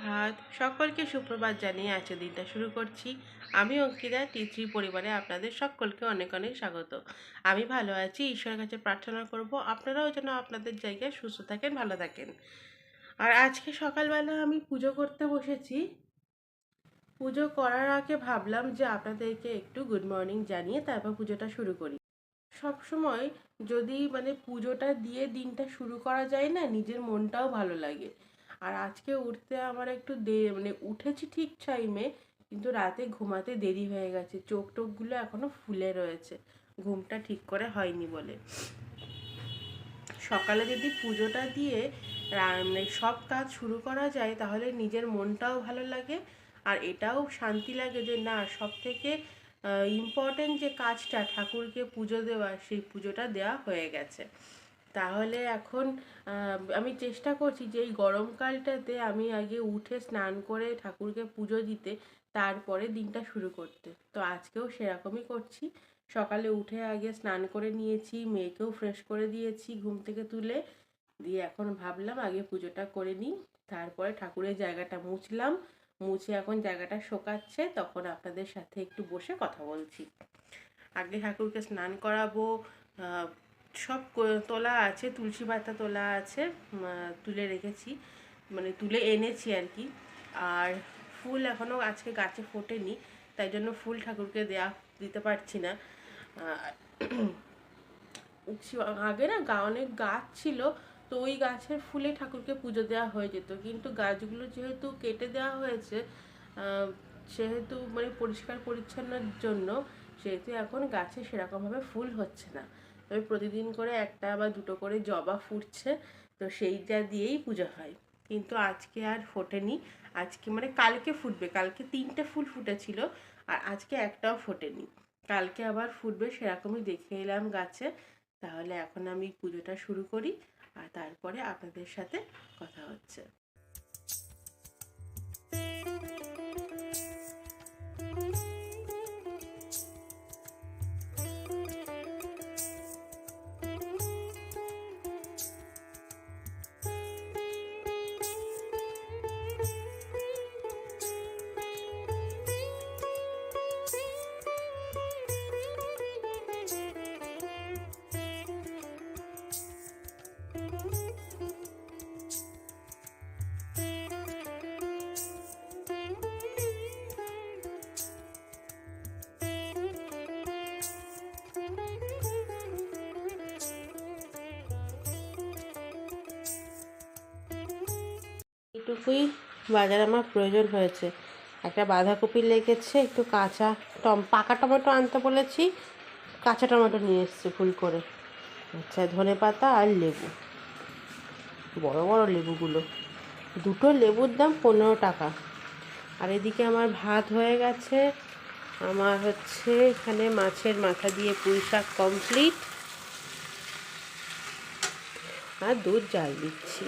সুপ্রভাত সকলকে সুপ্রভাত জানিয়ে আজকের দিনটা শুরু করছি। আমি অঙ্কিতা টিত্রি পরিবারে আপনাদের সকলকে অনেক অনেক স্বাগত। আমি ভালো আছি, ঈশ্বরের কাছে প্রার্থনা করব, আপনারাও যেন আপনাদের জায়গায় সুস্থ থাকেন, ভালো থাকেন। আর আজকে সকালবেলা আমি পুজো করতে বসেছি। পুজো করার আগে ভাবলাম যে আপনাদেরকে একটু গুড মর্নিং জানিয়ে তারপর পুজোটা শুরু করি। সব সময় যদি মানে পুজোটা দিয়ে দিনটা শুরু করা যায় না, নিজের মনটাও ভালো লাগে। আর আজকে উঠতে আমার একটু দে মানে উঠেছি ঠিক টাইমে কিন্তু রাতে ঘুমাতে দেরি হয়ে গেছে। চোখ টোকগুলো এখনও ফুলে রয়েছে। ঘুমটা ঠিক করে হয়নি বলে। সকালে যদি পুজোটা দিয়ে মানে সব কাজ শুরু করা যায়, তাহলে নিজের মনটাও ভালো লাগে। আর এটাও শান্তি লাগে যে, না সব থেকে ইম্পর্টেন্ট যে কাজটা ঠাকুরকে পুজো দেওয়া, সেই পুজোটা দেওয়া হয়ে গেছে। তাহলে এখন আমি চেষ্টা করছি যে এই গরমকালটাতে আমি আগে উঠে স্নান করে ঠাকুরকে পুজো দিতে, তারপরে দিনটা শুরু করতে। তো আজকেও সেরকমই করছি। সকালে উঠে আগে স্নান করে নিয়েছি, মেয়েকেও ফ্রেশ করে দিয়েছি ঘুম থেকে তুলে। দিয়ে এখন ভাবলাম আগে পুজোটা করে নিই, তারপরে ঠাকুরের জায়গাটা মুছলাম। মুছে এখন জায়গাটা শোকাচ্ছে, তখন আপনাদের সাথে একটু বসে কথা বলছি। আগে ঠাকুরকে স্নান করাবো সব তোলা আছে, তুলসী পাতা তোলা আছে তুলে রেখেছি মানে তুলে এনেছি আর কি। আর ফুল এখনও আজকে গাছে ফোটেনি, তাই জন্য ফুল ঠাকুরকে দেয়া, দিতে পারছি না। আগে না গা, অনেক গাছ ছিল, তো ওই গাছের ফুলে ঠাকুরকে পুজো দেওয়া হয়ে যেত। কিন্তু গাছগুলো যেহেতু কেটে দেওয়া হয়েছে সেহেতু মানে পরিষ্কার পরিচ্ছন্নের জন্য, সেহেতু এখন গাছে সেরকমভাবে ফুল হচ্ছে না। তবে প্রতিদিন করে একটা বা দুটো করে জবা ফুটছে, তো সেইটা দিয়েই পুজো হয়। কিন্তু আজকে আর ফোটেনি। আজকে মানে কালকে ফুটবে। কালকে তিনটে ফুল ফুটেছিল আর আজকে একটাও ফোটেনি। কালকে আবার ফুটবে সেরকমই দেখে এলাম গাছে। তাহলে এখন আমি পুজোটা শুরু করি আর তারপরে আপনাদের সাথে কথা হচ্ছে। এইটুকুই বাজার আমার প্রয়োজন হয়েছে। একটা বাঁধাকপি লেগেছে, একটু কাঁচা টম, পাকা টমেটো আনতে বলেছি, কাঁচা টমেটো নিয়ে এসছে ফুল করে। আচ্ছা ধনে পাতা আর লেবু। বড় বড় লেবুগুলো। দুটো লেবুর দাম পনেরো টাকা। আর এদিকে আমার ভাত হয়ে গেছে। আমার হচ্ছে এখানে মাছের মাথা দিয়ে পুঁই শাক কমপ্লিট আর দুধ জাল দিচ্ছি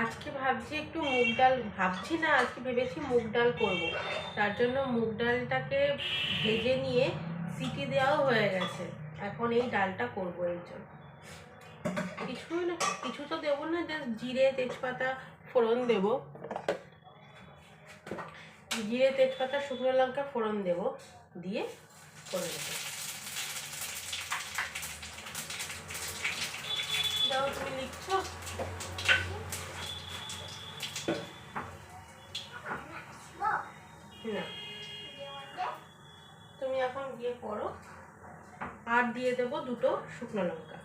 আজকে ভাবছি একটু মুগ ডাল ভাবছি না, আজকে ভেবেছি মুগ ডাল করব। তার জন্য মুগ ডালটাকে ভেজে নিয়ে সিটি দেওয়াও হয়ে গেছে। এখন এই ডালটা করব এই জন্য। কিছুই না, কিছু তো দেবো না জাস্ট জিরে, তেজপাতা, ফোড়ন দেব। জিরে, তেজপাতা, শুকনো লঙ্কা, ফোড়ন দেব, দিয়ে করে দেবো দাও, তুমি লিখছো তুমি এখন গিয়ে পড়ো। আর দিয়ে দেব দুটো শুকনো লঙ্কা।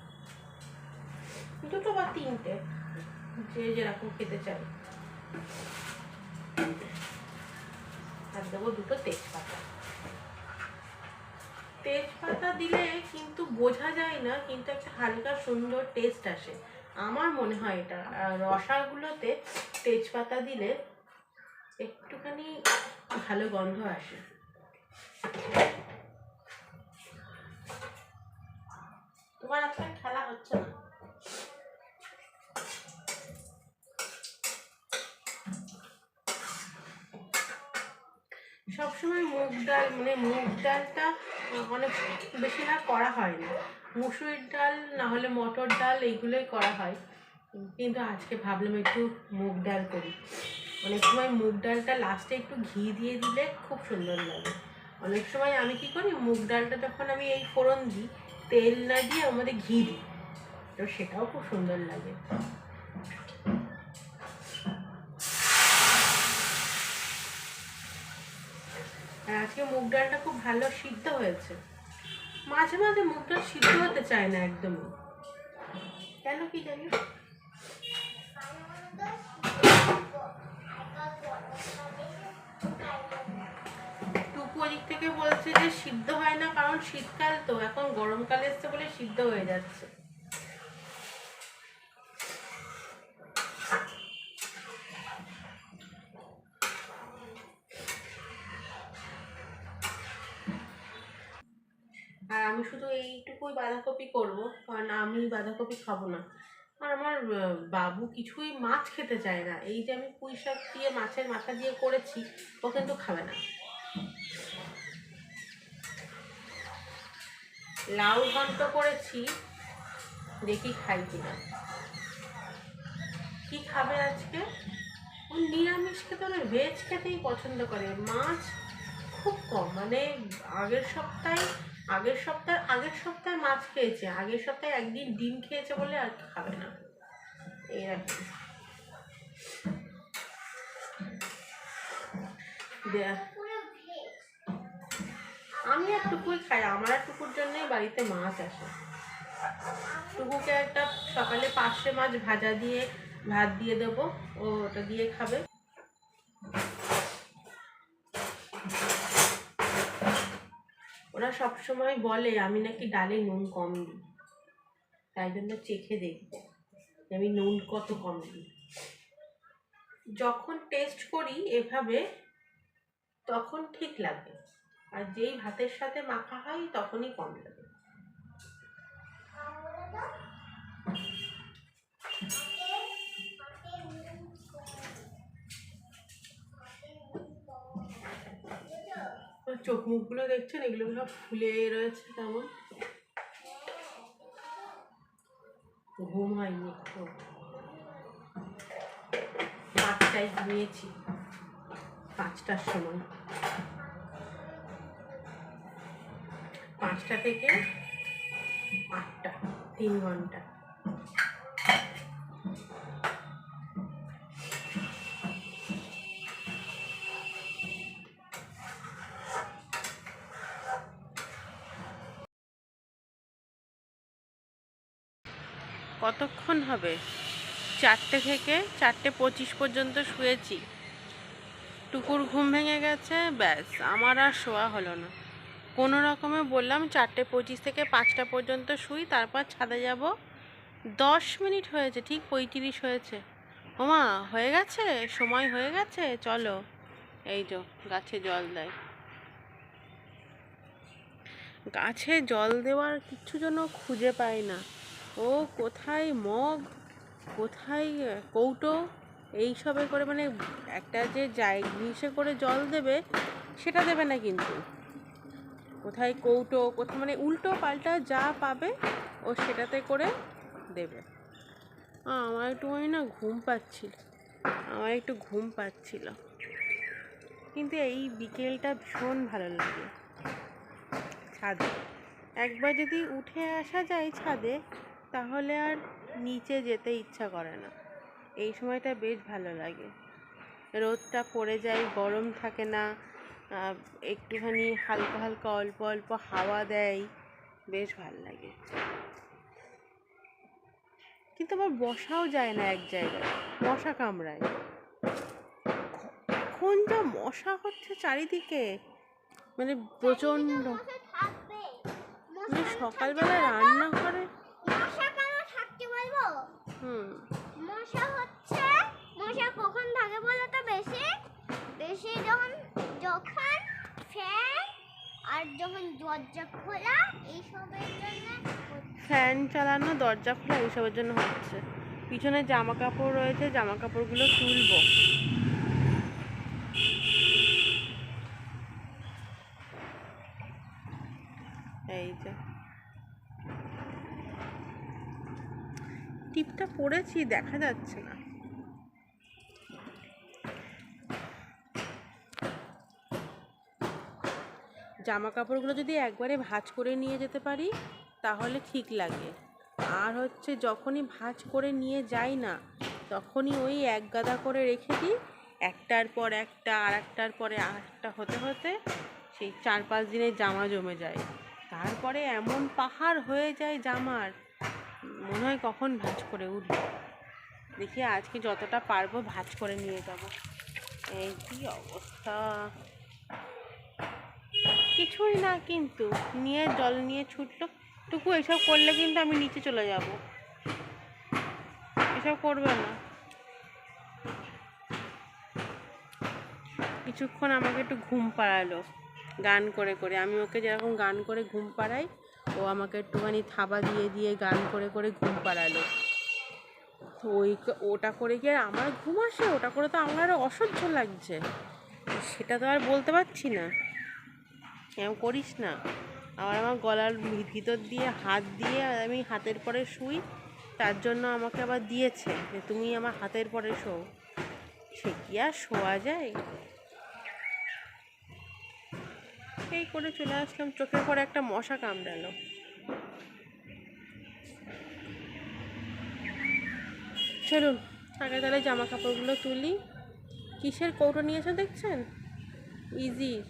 দুটো বা তিনটে, যে যেরকম খেতে চাই। আর দেবো দুটো তেজপাতা। তেজপাতা দিলে কিন্তু বোঝা যায় না, কিন্তু একটা হালকা সুন্দর টেস্ট আসে। আমার মনে হয় এটা। রসাগুলোতে তেজপাতা দিলে একটুখানি ভালো গন্ধ আসে। তোমার আজকে খেলা হচ্ছে না? সবসময় মুগ ডাল মানে মুগ ডালটা অনেক বেশি না করা হয় না। মুসুরির ডাল না হলে মটর ডাল এইগুলোই করা হয়। কিন্তু আজকে ভাবলাম একটু মুগ ডাল করি। অনেক সময় মুগ ডালটা লাস্টে একটু ঘি দিয়ে দিলে খুব সুন্দর লাগে। অনেক সময় আমি কি করি, মুগ ডালটা যখন আমি এই ফোড়ন দিই, তেল না দিয়ে আমাদের ঘি দিই, তো সেটাও খুব সুন্দর লাগে। আজকে মুগ ডালটা খুব ভালো সিদ্ধ হয়েছে। মাঝে মাঝে মুগ ডাল সিদ্ধ হতে চায় না একদমই। কেন কি জানি? টুকু ওদিক থেকে বলছে যে সিদ্ধ হয় না, কারণ শীতকাল তো। এখন গরমকাল এসছে বলে সিদ্ধ হয়ে যাচ্ছে। আর আমি শুধু এইটুকুই বাঁধাকপি করব, কারণ আমি বাঁধাকপি খাব না। আর আমার বাবু কিছুই মাছ খেতে চায় না। এই যে আমি পুঁই শাক দিয়ে মাছের মাথা দিয়ে করেছি, ও কিন্তু খাবে না। লাউ ঘন্ট করেছি, দেখি খাই কিনা। কি খাবে আজকে? ও নিরামিষ খেতে না ভেজ খেতেই পছন্দ করে। মাছ খুব কম মানে আগের সপ্তাহে আগের সপ্তাহে আগের সপ্তাহে মাছ খেয়েছে। আগের সপ্তাহে একদিন ডিম খেয়েছে বলে আর খাবে না। এই আর কি। আমি আর টুকুই খাই, আমার আর টুকুর জন্যই বাড়িতে মাছ আসে। টুকুকে একটা সকালে পার্শে মাছ ভাজা দিয়ে, ভাত দিয়ে দেবো, ও ওটা দিয়ে খাবে। সব সময় বলে, আমি নাকি ডালে নুন কম দিই। তাই জন্য চেখে দেখব আমি নুন কত কম দিই। যখন টেস্ট করি এভাবে, তখন ঠিক লাগে। আর যেই ভাতের সাথে মাখা হয়, তখনই কম লাগে। চোখ মুখগুলো দেখছেন, এগুলো সব ফুলে রয়েছে কেমন ঘুম হয়নি পাঁচটায় পাঁচটার সময়। পাঁচটা থেকে আটটা, তিন ঘণ্টা। কতক্ষণ হবে? চারটে থেকে চারটে পঁচিশ পর্যন্ত শুয়েছি। টুকুর ঘুম ভেঙে গেছে, ব্যাস, আমার আর শোয়া হলো না। কোনো রকমে বললাম, চারটে পঁচিশ থেকে পাঁচটা পর্যন্ত শুই, তারপর ছাদে যাব। দশ মিনিট হয়েছে, ঠিক পঁয়ত্রিশ হয়েছে। ওমা, হয়ে গেছে? সময় হয়ে গেছে? চলো। এই তো, গাছে জল দেয়। গাছে জল দেওয়ার কিছু যেন খুঁজে পাই না। ও কোথায় মগ? কোথায় কৌটো? এইসবে করে মানে একটা যে জিনিসে করে জল দেবে, সেটা দেবে না কিন্তু। কোথায় কৌটো? কোথায় মানে উল্টো পাল্টা যা পাবে, ও সেটাতে করে দেবে। আমার একটু না ঘুম পাচ্ছিল। আমার একটু ঘুম পাচ্ছিল। কিন্তু এই বিকেলটা ভীষণ ভালো লাগে। ছাদে। একবার যদি উঠে আসা যায় ছাদে তাহলে আর নিচে যেতে ইচ্ছা করে না। এই সময়টা বেশ ভালো লাগে। রোদটা পড়ে যায় গরম থাকে না একটুখানি হালকা হালকা অল্প অল্প হাওয়া দেয় বেশ ভালো লাগে। কিন্তু আবার বসাও যায় না এক জায়গায় মশা কামড়ায়। এখন যা মশা হচ্ছে চারিদিকে মানে প্রচণ্ড। মানে সকালবেলা রান্না করে মশা কেন থাকতে বলব হুম মশা হচ্ছে মশা কখন থাকে বলো তো বেশি? বেশি যখন যখন ফ্যান আর যখন দরজা খোলা এইসবের জন্য ফ্যান চালানো দরজা খোলা এইসবের জন্য হচ্ছে। পিছনে জামা কাপড় রয়েছে জামা কাপড়গুলো তুলবো এই যে পরেছি দেখা যাচ্ছে না। জামা কাপড়গুলো যদি একবারে ভাঁজ করে নিয়ে যেতে পারি, তাহলে ঠিক লাগে। আর হচ্ছে যখনই ভাঁজ করে নিয়ে যাই না, তখনই ওই এক গাদা করে রেখে দিই। একটার পর একটা আর একটার পরে আর একটা হতে হতে সেই চার পাঁচ দিনের জামা জমে যায়। তারপরে এমন পাহাড় হয়ে যায় জামার মনে হয় কখন ভাঁজ করে উঠবো দেখি আজকে যতটা পারব ভাঁজ করে নিয়ে যাব। এই কি অবস্থা? কিছুই না কিন্তু, নিয়ে জল নিয়ে ছুটলো। টুকু, এসব করলে কিন্তু আমি নিচে চলে যাব। এসব করবে না। কিছুক্ষণ আমাকে একটু ঘুম পাড়ালো। গান করে করে। আমি ওকে যেরকম গান করে ঘুম পাড়াই, ও আমাকে একটুখানি থাবা দিয়ে দিয়ে গান করে করে ঘুম পাড়ালো। তো ওই ওটা করে কি আর আমার ঘুম আসে, ওটা করে তো আমার আরও অসহ্য লাগছে। সেটা তো আর বলতে পারছি না। এরকম করিস না। আবার আমার গলার ভিতর দিয়ে হাত দিয়ে আমি হাতের পরে শুই, তার জন্য আমাকে আবার দিয়েছে যে, তুমি আমার হাতের পরে শো। সে কি আর শোয়া যায়? এই করে চলে আসলাম, চোখের পরে একটা মশা কামড়ালো। চলুন, আগে তাহলে জামা কাপড়গুলো তুলি। কিসের কৌটো নিয়েছে দেখছেন? ইজি।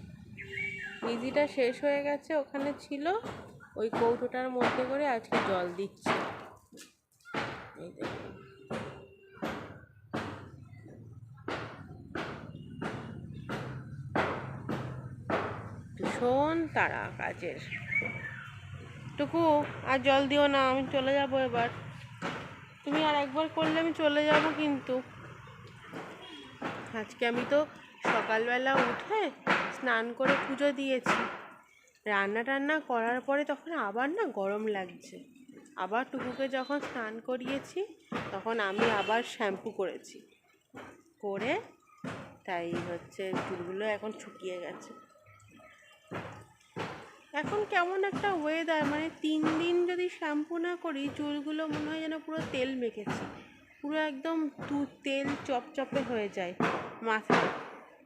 ইজিটা শেষ হয়ে গেছে, ওখানে ছিল। ওই কৌটোটার মধ্যে করে আজকে জল দিচ্ছি। এই দেখুন। ভীষণ তারা কাজের। টুকু, আর জল দিও না, আমি চলে যাব এবার। তুমি আর একবার করলে আমি চলে যাব কিন্তু। আজকে আমি তো সকালবেলা উঠে স্নান করে পুজো দিয়েছি। রান্না টান্না করার পরে তখন আবার না গরম লাগছে। আবার টুকুকে যখন স্নান করিয়েছি, তখন আমি আবার শ্যাম্পু করেছি। করে তাই হচ্ছে চুলগুলো এখন শুকিয়ে গেছে। এখন কেমন একটা ওয়েদার মানে তিন দিন যদি শ্যাম্পু না করি, চুলগুলো মনে হয় যেন পুরো তেল মেখেছে। পুরো একদম তু তেল চপচপে হয়ে যায় মাথায়।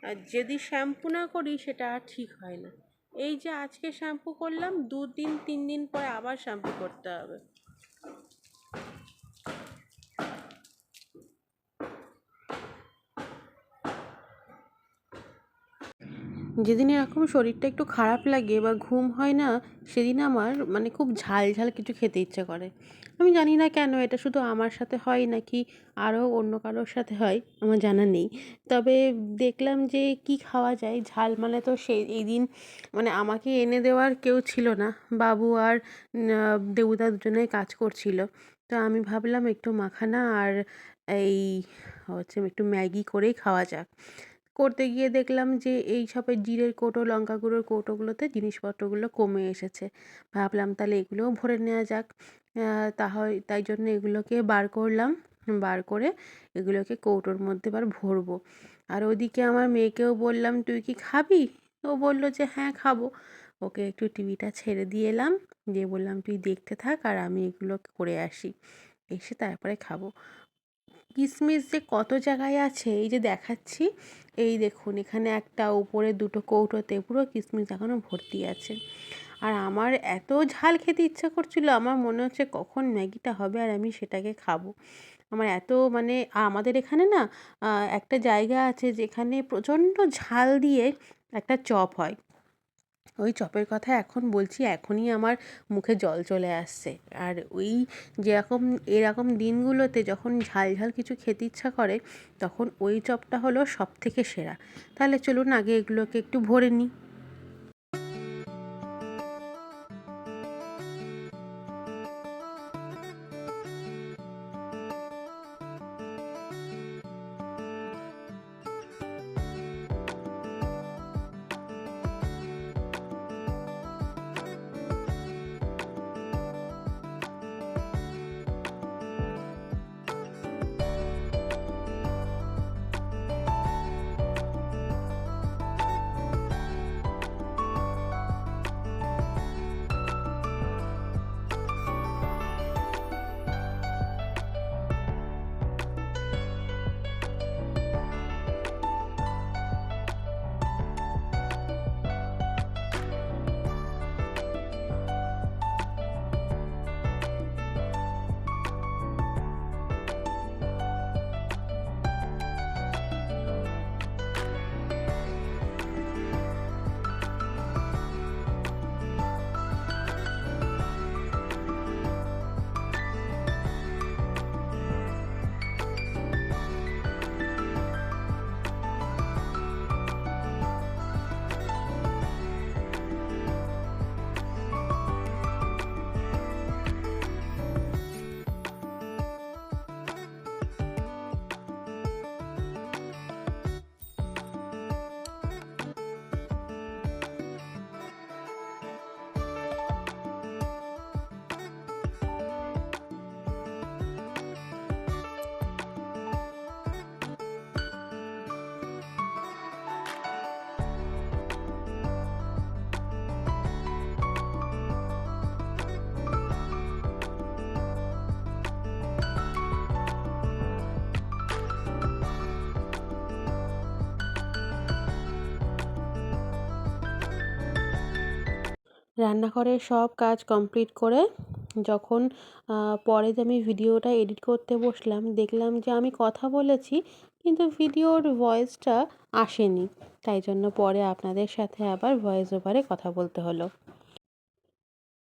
আর যদি শ্যাম্পু না করি, সেটা আর ঠিক হয় না। এই যে আজকে শ্যাম্পু করলাম দু দিন তিন দিন পরে আবার শ্যাম্পু করতে হবে। যেদিন এরকম শরীরটা একটু খারাপ লাগে বা ঘুম হয় না, সেদিন আমার মানে খুব ঝাল ঝাল কিছু খেতে ইচ্ছে করে। আমি জানি না কেন এটা শুধু আমার সাথে হয় নাকি আরও অন্য কারোর সাথে হয়, আমার জানা নেই। তবে দেখলাম যে কি খাওয়া যায়, ঝাল মানে তো সেই এই দিন মানে আমাকে এনে দেওয়ার কেউ ছিল না। বাবু আর দেবুদা দুজনেই কাজ করছিল। তো আমি ভাবলাম একটু মাখানা আর এই হচ্ছে একটু ম্যাগি করেই খাওয়া যাক। করতে গিয়ে দেখলাম যে, এই সবের জিরের কৌটো, লঙ্কা গুঁড়োর কৌটোগুলোতে জিনিসপত্রগুলো কমে এসেছে। ভাবলাম তাহলে এগুলোও ভরে নেওয়া যাক। তাহলে তাই জন্য এগুলোকে বার করলাম। বার করে এগুলোকে কৌটোর মধ্যে এবার ভরবো। আর ওদিকে আমার মেয়েকেও বললাম, তুই কি খাবি? ও বলল যে হ্যাঁ খাব। ওকে একটু টিভিটা ছেড়ে দিয়ে এলাম। দিয়ে বললাম, তুই দেখতে থাক আর আমি এগুলো করে আসি। এসে তারপরে খাব। কিশমিশ যে কত জায়গায় আছে, এই যে দেখাচ্ছি। এই দেখুন, এখানে একটা উপরে দুটো কৌটোতে পুরো কিশমিশ এখনও ভর্তি আছে। আর আমার এত ঝাল খেতে ইচ্ছা করছিল, আমার মনে হচ্ছে কখন ম্যাগিটা হবে আর আমি সেটাকে খাব। আমার এত মানে আমাদের এখানে না একটা জায়গা আছে যেখানে প্রচণ্ড ঝাল দিয়ে একটা চপ হয়। ওই চপের কথা এখন বলছি, এখনই আমার মুখে জল চলে আসছে। আর ওই যেরকম, এরকম দিনগুলোতে যখন ঝাল ঝাল কিছু খেতে ইচ্ছা করে, তখন ওই চপটা হলো সব থেকে সেরা। তাহলে চলুন আগে এগুলোকে একটু ভরে নিই। রান্নাঘরের সব কাজ কমপ্লিট করে যখন পরে যে আমি ভিডিওটা এডিট করতে বসলাম, দেখলাম যে আমি কথা বলেছি, কিন্তু ভিডিওর ভয়েসটা আসেনি। তাই জন্য পরে আপনাদের সাথে আবার ভয়েস ওভারে কথা বলতে হলো।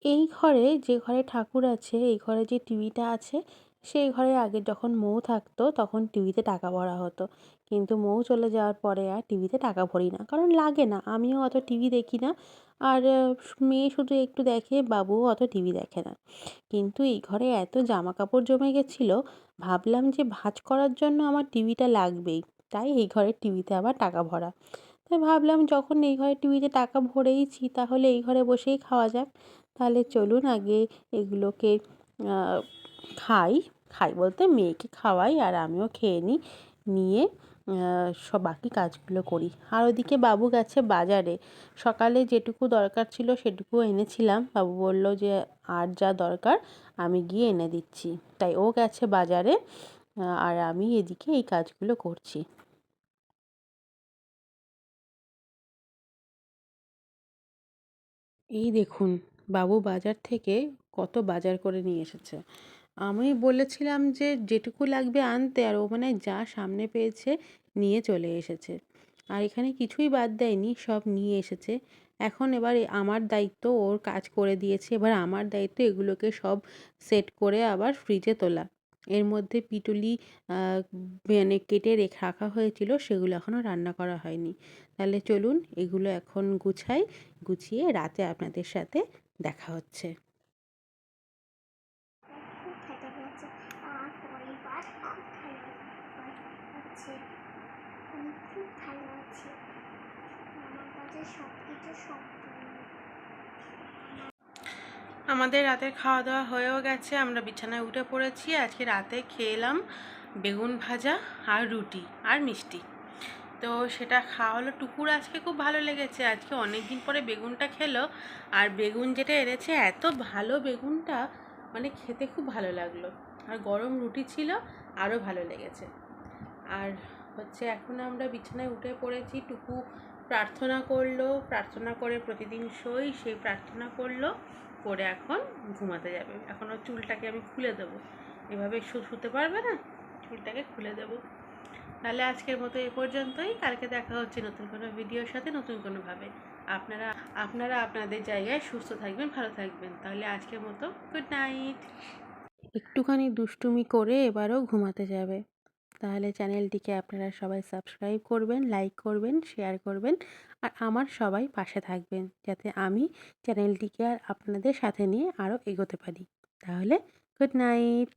এই ঘরে যে ঘরে ঠাকুর আছে, এই ঘরে যে টিভিটা আছে সেই ঘরে আগে যখন মৌ থাকতো, তখন টিভিতে টাকা ভরা হতো। কিন্তু মৌ চলে যাওয়ার পরে আর টিভিতে টাকা ভরি না। কারণ লাগে না। আমিও অত টিভি দেখি না। আর মেয়ে শুধু একটু দেখে, বাবুও অত টিভি দেখে না। কিন্তু এই ঘরে এত জামা কাপড় জমে গেছিল, ভাবলাম যে ভাঁজ করার জন্য আমার টিভিটা লাগবেই। তাই এই ঘরের টিভিতে আবার টাকা ভরা। তাই ভাবলাম, যখন এই ঘরে টিভিতে টাকা ভরেইছি, তাহলে এই ঘরে বসেই খাওয়া যাক। তাহলে চলুন আগে এগুলোকে খাই। খাই বলতে মেয়েকে খাওয়াই আর আমিও খেয়ে নিই, নিয়ে সব বাকি কাজগুলো করি। আর ওদিকে বাবু গেছে বাজারে। সকালে যেটুকু দরকার ছিল সেটুকু এনেছিলাম। বাবু বলল যে, আর যা দরকার, আমি গিয়ে এনে দিচ্ছি। তাই ও গেছে বাজারে আর আমি এদিকে এই কাজগুলো করছি। এই দেখুন, বাবু বাজার থেকে কত বাজার করে নিয়ে এসেছে। আমি বলেছিলাম যে যেটুকু লাগবে আনতে আর ও মানে যা সামনে পেয়েছে নিয়ে চলে এসেছে। আর এখানে কিছুই বাদ দেয়নি, সব নিয়ে এসেছে। এখন এবার আমার দায়িত্ব, ওর কাজ করে দিয়েছে। এবার আমার দায়িত্ব, এগুলোকে সব সেট করে আবার ফ্রিজে তোলা। এর মধ্যে পিটুলি মানে কেটে রেখে, রাখা হয়েছিল, সেগুলো এখনও রান্না করা হয়নি। তাহলে চলুন, এগুলো এখন গুছাই, গুছিয়ে রাতে আপনাদের সাথে দেখা হচ্ছে খুব খেতে পেয়েছে আর পরিবার খুব ভালো আছে। আমি খুব ভালো আছি। আমার কাছে সব কিছু সম্পূর্ণ। আমাদের রাতের খাওয়া দাওয়া হয়েও গেছে। আমরা বিছানায় উঠে পড়েছি। আজকে রাতে খেলাম বেগুন ভাজা আর রুটি আর মিষ্টি। তো সেটা খাওয়া হলো। টুকুর আজকে খুব ভালো লেগেছে। আজকে অনেক দিন পরে বেগুনটা খেলো। আর বেগুন যেটা এনেছে, এত ভালো বেগুনটা মানে খেতে খুব ভালো লাগল। আর গরম রুটি ছিল আরও ভালো লেগেছে। আর হচ্ছে এখন আমরা বিছানায় উঠে পড়েছি। টুকু প্রার্থনা করল, প্রার্থনা করে প্রতিদিন শোই, সেই প্রার্থনা করল, করে এখন ঘুমাতে যাবে। এখন ওর চুলটাকে আমি খুলে দেবো। এভাবে শুতে পারবে না? চুলটাকে খুলে দেবো। তাহলে আজকের মতো এ পর্যন্তই। কালকে দেখা হচ্ছে নতুন কোনো ভিডিওর সাথে নতুন কোনোভাবে। আপনারা আপনারা আপনাদের জায়গায় সুস্থ থাকবেন, ভালো থাকবেন। তাহলে আজকের মতো গুড নাইট। একটুখানি দুষ্টুমি করে এবারও ঘুমাতে যাবে। তাহলে চ্যানেলটিকে আপনারা সবাই সাবস্ক্রাইব করবেন, লাইক করবেন, শেয়ার করবেন আর আমার সবাই পাশে থাকবেন যাতে আমি চ্যানেলটিকে আর আপনাদের সাথে নিয়ে আরও এগোতে পারি। তাহলে গুড নাইট!